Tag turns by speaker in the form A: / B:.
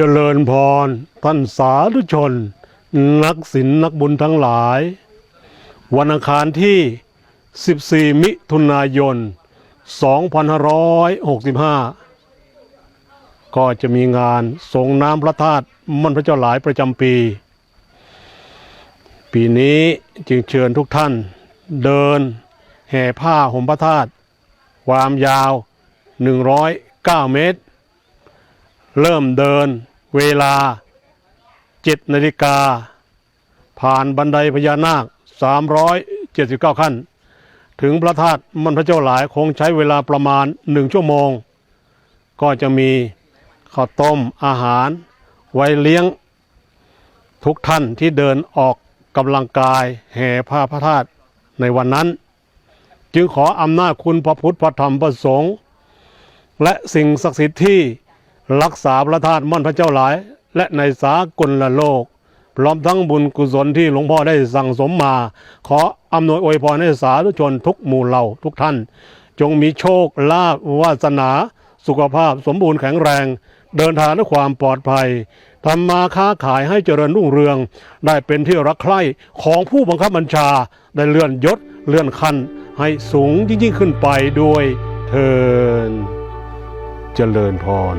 A: เจริญพรท่านสาธุชน นักศิลป์นักบุญทั้งหลาย วันอังคารที่ 14 มิถุนายน 2565 ก็จะมีงานส่งน้ำพระธาตุมันพระเจ้าหลายประจำปี ปีนี้จึงเชิญทุกท่าน เดินแห่ผ้าห่มพระธาตุความยาว 109 เมตร เริ่มเดินเวลา7นาฬิกา ผ่านบันไดพญานาค 379 ขั้น ถึงพระธาตุมันพระเจ้าหลายคงใช้เวลาประมาณ1ชั่วโมง ก็จะมีข้าวต้มอาหาร ไว้เลี้ยงทุกท่านที่เดินออกกำลังกายแห่ผ้าพระธาตุในวันนั้น จึงขออำนาจคุณพระพุทธพระธรรมพระสงฆ์และสิ่งศักดิ์สิทธิ์ที่ รักษาพระธาตุมั่นพระเจ้าหลาย และในสากลละโลก พร้อมทั้งบุญกุศลที่หลวงพ่อได้สั่งสมมา ขออำนวยอวยพรให้สาธุชนทุกหมู่เหล่าทุกท่าน จงมีโชคลาภวาสนา สุขภาพสมบูรณ์แข็งแรง เดินทางด้วยความปลอดภัยทำมาค้าขายให้เจริญรุ่งเรือง ได้เป็นที่รักใคร่ของผู้บังคับบัญชาได้เลื่อนยศเลื่อนขั้นให้สูงยิ่งขึ้นไปด้วยเทินเจริญพร